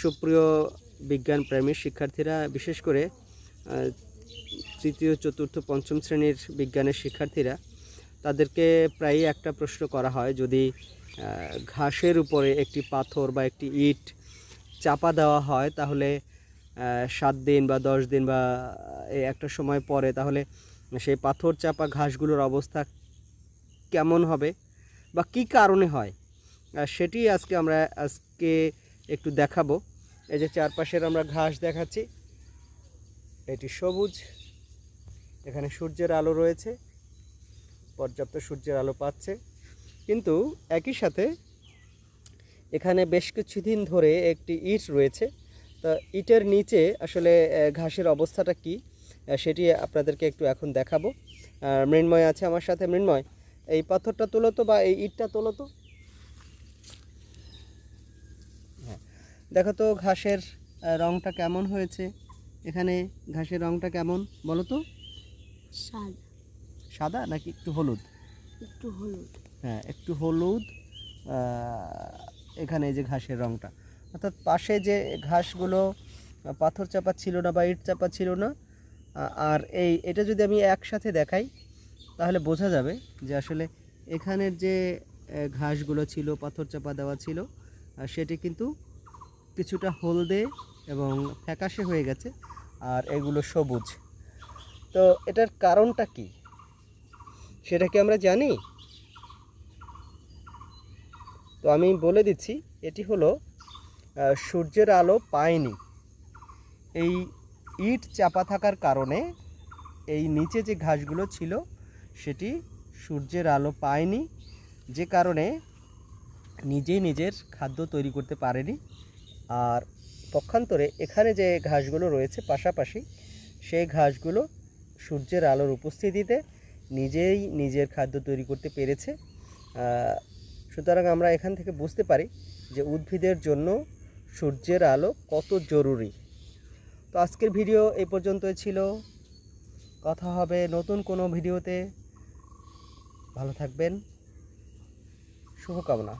সুপ্রিয় বিজ্ঞান প্রেমী শিক্ষার্থীরা, বিশেষ করে তৃতীয়, চতুর্থ, পঞ্চম শ্রেণির বিজ্ঞানের শিক্ষার্থীরা, তাদেরকে প্রায়ই একটা প্রশ্ন করা হয়, যদি ঘাসের উপরে একটি পাথর বা একটি ইট চাপা দেওয়া হয়, তাহলে সাত দিন বা দশ দিন বা একটা সময় পরে, তাহলে সেই পাথর চাপা ঘাসগুলোর অবস্থা কেমন হবে বা কি কারণে হয়? সেটি আজকে আমরা, আজকে একটু দেখাবো। এই যে চারপাশের আমরা ঘাস দেখাচ্ছি। এটি সবুজ। এখানে সূর্যের আলো রয়েছে। পর্যাপ্ত সূর্যের আলো পাচ্ছে। কিন্তু একই সাথে এখানে বেশ কিছুদিন ধরে একটি ইট রয়েছে। তা ইটের নিচে আসলে ঘাসের অবস্থাটা কি সেটি আপনাদেরকে একটু এখন দেখাবো। মৃন্ময় আছে আমার সাথে। মৃন্ময়, এই পাথরটা তোলো তো বা এই ইটটা তোলো তো? দেখো তো ঘাসের রংটা কেমন হয়েছে? এখানে ঘাসের রংটা কেমন? বলো তো। সাদা। সাদা নাকি একটু হলুদ? একটু হলুদ। হ্যাঁ একটু হলুদ। এখানে যে ঘাসের রংটা। অর্থাৎ পাশে যে ঘাসগুলো পাথর চাপা ছিল না বা ইট চাপা ছিল না আর এই এটা যদি আমি একসাথে দেখাই তাহলে বোঝা যাবে যে আসলে এখানের যে ঘাসগুলো ছিল পাথর চাপা দেওয়া ছিল সেটি কিন্তু কিছুটা হলদে এবং ফ্যাকাশে হয়ে গেছে, আর এগুলো সবুজ। তো এটার কারণটা কি? সেটা কি আমরা জানি? তো আমি বলে দিচ্ছি, এটি হলো সূর্যের আলো পায়নি। এই ইট চাপা থাকার কারণে এই নিচে যে ঘাসগুলো ছিল, সেটি সূর্যের আলো পায়নি, যে কারণে নিজেই নিজের খাদ্য তৈরি করতে পারেনি। আর পক্ষান্তরে এখানে যে ঘাসগুলো রয়েছে পাশাপাশি, সেই ঘাসগুলো সূর্যের আলোর উপস্থিতিতে নিজেই নিজের খাদ্য তৈরি করতে পেরেছে। সুতরাং আমরা এখান থেকে বুঝতে পারি যে উদ্ভিদের জন্য সূর্যের আলো কত জরুরি। তো আজকের ভিডিও এই পর্যন্তই ছিল। কথা হবে নতুন কোনো ভিডিওতে। ভালো থাকবেন। শুভকামনা।